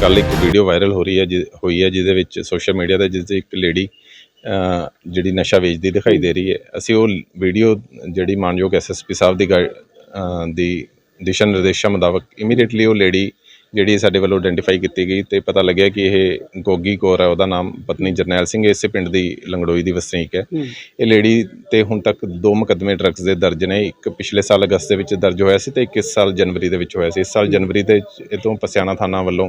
ਕੱਲ ਇੱਕ video viral ਹੋ ਰਹੀ ਹੈ ਹੋਈ ਹੈ ਜਿਹਦੇ ਵਿੱਚ ਸੋਸ਼ਲ ਮੀਡੀਆ ਤੇ ਜਿਸ 'ਚ ਇੱਕ ਲੇਡੀ ਜਿਹੜੀ ਨਸ਼ਾ ਵੇਚਦੀ ਦਿਖਾਈ ਦੇ ਰਹੀ ਹੈ। ਅਸੀਂ ਉਹ ਵੀਡੀਓ ਜਿਹੜੀ ਮਾਨਯੋਗ ਐਸਐਸਪੀ ਸਾਹਿਬ ਦੀ ਦੀ ਦਿਸ਼ਾ ਨਿਰਦੇਸ਼ਾਂ ਮੁਤਾਬਕ ਇਮੀਡੀਏਟਲੀ ਉਹ ਲੇਡੀ ਜਿਹੜੀ ਸਾਡੇ ਵੱਲੋਂ ਆਇਡੈਂਟੀਫਾਈ ਕੀਤੀ ਗਈ ਤੇ ਪਤਾ ਲੱਗਿਆ ਕਿ ਇਹ ਗੋਗੀ ਕੌਰ ਹੈ ਉਹਦਾ ਨਾਮ ਪਤਨੀ ਜਰਨੈਲ ਸਿੰਘ ਇਸੇ ਪਿੰਡ ਦੀ ਲੰਗੜੋਈ ਦੀ ਵਸਨੀਕ ਹੈ। ਇਹ ਲੇਡੀ ਤੇ ਹੁਣ ਤੱਕ ਦੋ ਮੁਕੱਦਮੇ ਡਰੱਗਸ ਦੇ ਦਰਜ ਨੇ ਇੱਕ ਪਿਛਲੇ ਸਾਲ ਅਗਸਤ ਦੇ ਵਿੱਚ ਦਰਜ ਹੋਇਆ ਸੀ ਤੇ ਇੱਕ ਇਸ ਸਾਲ ਜਨਵਰੀ ਦੇ ਵਿੱਚ ਹੋਇਆ ਸੀ। ਇਸ ਸਾਲ ਜਨਵਰੀ ਦੇ ਵਿੱਚ ਇਹ ਤੋਂ ਪਸਿਆਣਾ ਥਾਣਾ ਵੱਲੋਂ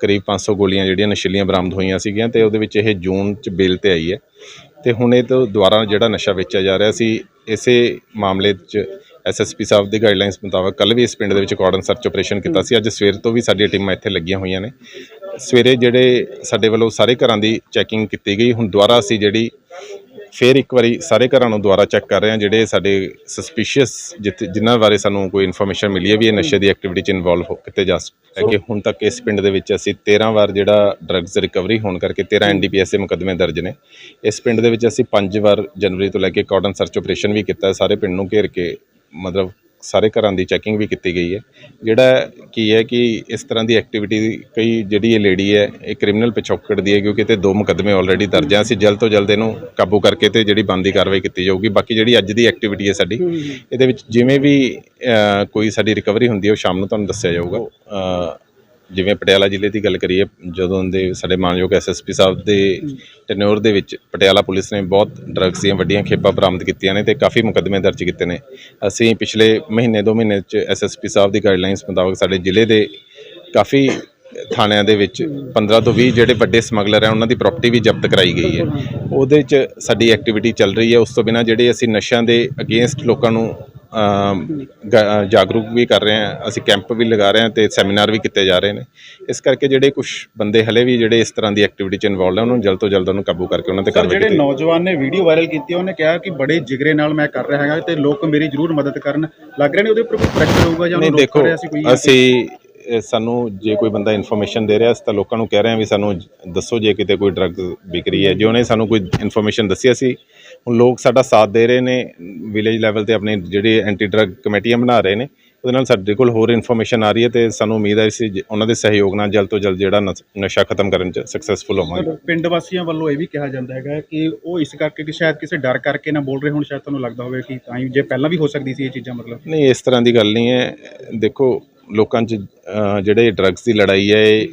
ਕਰੀਬ 500 ਗੋਲੀਆਂ ਜਿਹੜੀਆਂ ਨਸ਼ੀਲੀਆਂ ਬਰਾਮਦ ਹੋਈਆਂ ਸੀਗੀਆਂ ਤੇ ਉਹਦੇ ਵਿੱਚ ਇਹ ਜੂਨ ਚ ਬੇਲ ਤੇ ਆਈ ਹੈ। ਤੇ ਹੁਣ ਇਹ ਤੋਂ ਦੁਬਾਰਾ ਜਿਹੜਾ ਨਸ਼ਾ ਵੇਚਿਆ ਜਾ ਰਿਹਾ ਸੀ, ਇਸੇ ਮਾਮਲੇ 'ਚ ਐਸਐਸਪੀ ਸਾਹਿਬ ਦੀ ਗਾਈਡਲਾਈਨਸ ਮੁਤਾਬਕ ਕੱਲ ਵੀ ਇਸ ਪਿੰਡ ਦੇ ਵਿੱਚ ਕਾਰਡਨ ਸਰਚ ਆਪਰੇਸ਼ਨ ਕੀਤਾ ਸੀ। ਅੱਜ ਸਵੇਰ ਤੋਂ ਵੀ ਸਾਡੀਆਂ ਟੀਮਾਂ ਇੱਥੇ ਲੱਗੀਆਂ ਹੋਈਆਂ ਨੇ। ਸਵੇਰੇ ਜਿਹੜੇ ਸਾਡੇ ਵੱਲੋਂ ਸਾਰੇ ਘਰਾਂ ਦੀ ਚੈਕਿੰਗ ਕੀਤੀ ਗਈ। ਹੁਣ ਦੁਬਾਰਾ ਅਸੀਂ ਜਿਹੜੀ ਫਿਰ ਇੱਕ ਵਾਰੀ ਸਾਰੇ ਘਰਾਂ ਨੂੰ ਦੁਬਾਰਾ ਚੈੱਕ ਕਰ ਰਹੇ ਹਾਂ ਜਿਹੜੇ ਸਾਡੇ ਸਸਪੀਸ਼ੀਅਸ ਜਿਨ੍ਹਾਂ ਬਾਰੇ ਸਾਨੂੰ ਕੋਈ ਇਨਫੋਰਮੇਸ਼ਨ ਮਿਲੀ ਹੈ ਵੀ ਇਹ ਨਸ਼ੇ ਦੀ ਐਕਟੀਵਿਟੀ 'ਚ ਇਨਵੋਲਵ ਹੋ ਕਿਤੇ ਜਾ ਕਿ ਹੁਣ ਤੱਕ ਇਸ ਪਿੰਡ ਦੇ ਵਿੱਚ ਅਸੀਂ 13 ਵਾਰ ਜਿਹੜਾ ਡਰੱਗਸ ਰਿਕਵਰੀ ਹੋਣ ਕਰਕੇ 13 ਐਨਡੀਪੀਐਸ ਦੇ ਮੁਕੱਦਮੇ ਦਰਜ ਨੇ। ਇਸ ਪਿੰਡ ਦੇ ਵਿੱਚ ਅਸੀਂ 5 ਵਾਰ ਜਨਵਰੀ ਤੋਂ ਲੈ ਕੇ ਕਾਰਡਨ ਸਰਚ ਆਪਰੇਸ਼ਨ ਵੀ ਕੀਤਾ ਸਾਰੇ ਪਿੰਡ ਨੂੰ ਘੇਰ ਕੇ ਮਤਲਬ ਸਾਰੇ ਘਰਾਂ ਦੀ ਚੈਕਿੰਗ ਵੀ ਕੀਤੀ ਗਈ ਹੈ। ਜਿਹੜਾ ਕੀ ਹੈ ਕਿ ਇਸ ਤਰ੍ਹਾਂ ਦੀ ਐਕਟੀਵਿਟੀ ਕਈ ਜਿਹੜੀ ਇਹ ਲੇਡੀ ਹੈ, ਇਹ ਕ੍ਰਿਮੀਨਲ ਪਿਛੋਕੜ ਦੀ ਹੈ ਕਿਉਂਕਿ ਤੇ ਦੋ ਮੁਕੱਦਮੇ ਆਲਰੇਡੀ ਦਰਜ ਹੈ। ਅਸੀਂ ਜਲਦ ਤੋਂ ਜਲਦ ਇਹਨੂੰ ਕਾਬੂ ਕਰਕੇ ਤੇ ਜਿਹੜੀ ਬੰਦੀ ਕਾਰਵਾਈ ਕੀਤੀ ਜਾਊਗੀ। ਬਾਕੀ ਜਿਹੜੀ ਅੱਜ ਦੀ ਐਕਟੀਵਿਟੀ ਹੈ ਸਾਡੀ, ਇਹਦੇ ਵਿੱਚ ਜਿਵੇਂ ਵੀ ਕੋਈ ਸਾਡੀ ਰਿਕਵਰੀ ਹੁੰਦੀ ਹੈ, ਉਹ ਸ਼ਾਮ ਨੂੰ ਤੁਹਾਨੂੰ ਦੱਸਿਆ ਜਾਊਗਾ। ਜਿਵੇਂ ਪਟਿਆਲਾ ਜ਼ਿਲ੍ਹੇ ਦੀ ਗੱਲ ਕਰੀਏ, ਜਦੋਂ ਦੇ ਸਾਡੇ ਮਾਨਯੋਗ ਐਸਐਸਪੀ ਸਾਹਿਬ ਦੇ ਟੈਨਿਓਰ ਦੇ ਵਿੱਚ ਪਟਿਆਲਾ ਪੁਲਿਸ ਨੇ ਬਹੁਤ ਡਰੱਗਸ ਦੀਆਂ ਵੱਡੀਆਂ ਖੇਪਾਂ ਬਰਾਮਦ ਕੀਤੀਆਂ ਨੇ ਤੇ ਕਾਫੀ ਮੁਕੱਦਮੇ ਦਰਜ ਕੀਤੇ ਨੇ। ਅਸੀਂ ਪਿਛਲੇ ਮਹੀਨੇ, ਦੋ ਮਹੀਨੇ ਚ ਐਸਐਸਪੀ ਸਾਹਿਬ ਦੀ ਗਾਈਡਲਾਈਨਸ ਮੁਤਾਬਕ ਸਾਡੇ ਜ਼ਿਲ੍ਹੇ ਦੇ ਕਾਫੀ ਥਾਣਿਆਂ ਦੇ ਵਿੱਚ 15 ਤੋਂ 20 ਜਿਹੜੇ ਵੱਡੇ ਸਮਗਲਰ ਹੈ ਉਹਨਾਂ ਦੀ ਪ੍ਰਾਪਰਟੀ ਵੀ ਜ਼ਬਤ ਕਰਾਈ ਗਈ ਹੈ। ਉਹਦੇ ਚ ਸਾਡੀ ਐਕਟੀਵਿਟੀ ਚੱਲ ਰਹੀ ਹੈ। ਉਸ ਤੋਂ ਬਿਨਾ ਜਿਹੜੇ ਅਸੀਂ ਨਸ਼ਿਆਂ ਦੇ ਅਗੇਂਸਟ ਲੋਕਾਂ ਨੂੰ ਜਾਗਰੂਕ ਵੀ ਕਰ ਰਹੇ ਹਾਂ ਅਸੀਂ ਕੈਂਪ ਵੀ ਲਗਾ ਰਹੇ ਹਾਂ ਤੇ ਸੈਮੀਨਾਰ ਵੀ ਕੀਤੇ ਜਾ ਰਹੇ ਨੇ। ਇਸ ਕਰਕੇ ਜਿਹੜੇ ਕੁਝ ਬੰਦੇ ਹਲੇ ਵੀ ਜਿਹੜੇ ਇਸ ਤਰ੍ਹਾਂ ਦੀ ਐਕਟੀਵਿਟੀ 'ਚ ਇਨਵੋਲਵ ਹੈ ਉਹਨਾਂ ਨੂੰ ਜਲਦ ਤੋਂ ਜਲਦ ਉਹਨੂੰ ਕਾਬੂ ਕਰਕੇ ਉਹਨਾਂ ਤੇ ਕਾਰਵਾਈ ਜਿਹੜੇ ਕੀਤੀ ਨੌਜਵਾਨ ਨੇ ਵੀਡੀਓ ਵਾਇਰਲ ਕੀਤੀ ਉਹਨੇ ਕਿਹਾ ਕਿ ਬੜੇ ਜਿਗਰੇ ਨਾਲ ਮੈਂ ਕਰ ਰਿਹਾ ਹੈਗਾ ਤੇ ਲੋਕ ਮੇਰੀ ਜ਼ਰੂਰ ਮਦਦ ਕਰਨ। ਲੱਗ ਰਹੇ ਨੇ ਉਹਦੇ ਉੱਪਰ ਕੋਈ ਪ੍ਰੈਸ਼ਰ ਹੋਊਗਾ ਜਾਂ ਉਹਨੂੰ ਰੋਕ ਰਿਹਾ ਸੀ ਕੋਈ ਅਸੀਂ ਸਾਨੂੰ ਜੇ ਕੋਈ ਬੰਦਾ ਇਨਫੋਰਮੇਸ਼ਨ ਦੇ ਰਿਹਾ ਅਸੀਂ ਤਾਂ ਲੋਕਾਂ ਨੂੰ ਕਹਿ ਰਹੇ ਹਾਂ ਵੀ ਸਾਨੂੰ ਦੱਸੋ ਜੇ ਕਿਤੇ ਕੋਈ ਡਰੱਗ ਵਿਕ ਰਹੀ ਹੈ। ਜੇ ਉਹਨੇ ਸਾਨੂੰ ਕੋਈ ਇਨਫੋਰਮੇਸ਼ਨ ਦੱਸੀ ਅਸੀਂ ਹੁਣ ਲੋਕ ਸਾਡਾ ਸਾਥ ਦੇ ਰਹੇ ਨੇ ਵਿਲੇਜ ਲੈਵਲ ਤੇ ਆਪਣੇ ਜਿਹੜੇ ਐਂਟੀ ਡਰੱਗ ਕਮੇਟੀਆਂ ਬਣਾ ਰਹੇ ਨੇ ਉਹਦੇ ਨਾਲ ਸਾਡੇ ਕੋਲ ਹੋਰ ਇਨਫੋਰਮੇਸ਼ਨ ਆ ਰਹੀ ਹੈ ਤੇ ਸਾਨੂੰ ਉਮੀਦ ਹੈ ਜ- ਉਹਨਾਂ ਦੇ ਸਹਿਯੋਗ ਨਾਲ ਜਲਦ ਤੋਂ ਜਲਦ ਜਿਹੜਾ ਨਸ- ਨਸ਼ਾ ਖਤਮ ਕਰਨ 'ਚ ਸਕਸੈਸਫੁਲ ਹੋਵਾਂਗੇ। ਪਿੰਡ ਵਾਸੀਆਂ ਵੱਲੋਂ ਇਹ ਵੀ ਕਿਹਾ ਜਾਂਦਾ ਹੈਗਾ ਕਿ ਉਹ ਇਸ ਕਰਕੇ ਕਿ ਸ਼ਾਇਦ ਕਿਸੇ ਡਰ ਕਰਕੇ ਨਾ ਬੋਲ ਰਹੇ ਹੁਣ ਸ਼ਾਇਦ ਤੁਹਾਨੂੰ ਲੱਗਦਾ ਹੋਵੇ ਕਿ ਤਾਂ ਹੀ ਜੇ ਪਹਿਲਾਂ ਵੀ ਹੋ ਸਕਦੀ ਸੀ ਇਹ ਚੀਜ਼ਾਂ ਮਤਲਬ। ਨਹੀਂ ਇਸ ਤਰ੍ਹਾਂ ਦੀ ਗੱਲ ਨਹੀਂ ਹੈ। ਦੇਖੋ ਲੋਕਾਂ 'ਚ ਜਿਹੜੇ ਡਰੱਗਸ ਦੀ ਲੜਾਈ ਹੈ, ਇਹ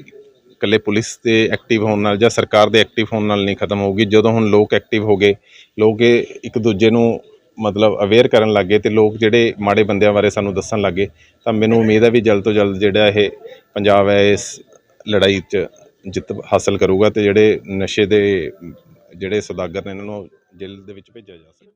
ਇਕੱਲੇ ਪੁਲਿਸ ਦੇ ਐਕਟਿਵ ਹੋਣ ਨਾਲ ਜਾਂ ਸਰਕਾਰ ਦੇ ਐਕਟਿਵ ਹੋਣ ਨਾਲ ਨਹੀਂ ਖਤਮ ਹੋਊਗੀ। ਜਦੋਂ ਹੁਣ ਲੋਕ ਐਕਟਿਵ ਹੋ ਗਏ, ਲੋਕ ਇਹ ਇੱਕ ਦੂਜੇ ਨੂੰ ਮਤਲਬ ਅਵੇਅਰ ਕਰਨ ਲੱਗੇ ਤੇ ਲੋਕ ਜਿਹੜੇ ਮਾੜੇ ਬੰਦਿਆਂ ਬਾਰੇ ਸਾਨੂੰ ਦੱਸਣ ਲੱਗੇ ਤਾਂ ਮੈਨੂੰ ਉਮੀਦ ਹੈ ਵੀ ਜਲਦ ਤੋਂ ਜਲਦ ਜਿਹੜਾ ਇਹ ਪੰਜਾਬ ਹੈ, ਇਸ ਲੜਾਈ 'ਚ ਜਿੱਤ ਹਾਸਲ ਕਰੂਗਾ ਤੇ ਜਿਹੜੇ ਨਸ਼ੇ ਦੇ, ਜਿਹੜੇ ਸੌਦਾਗਰ ਨੇ ਇਹਨਾਂ ਨੂੰ ਜੇਲ੍ਹ ਦੇ ਵਿੱਚ ਭੇਜਿਆ ਜਾ ਸਕਦਾ।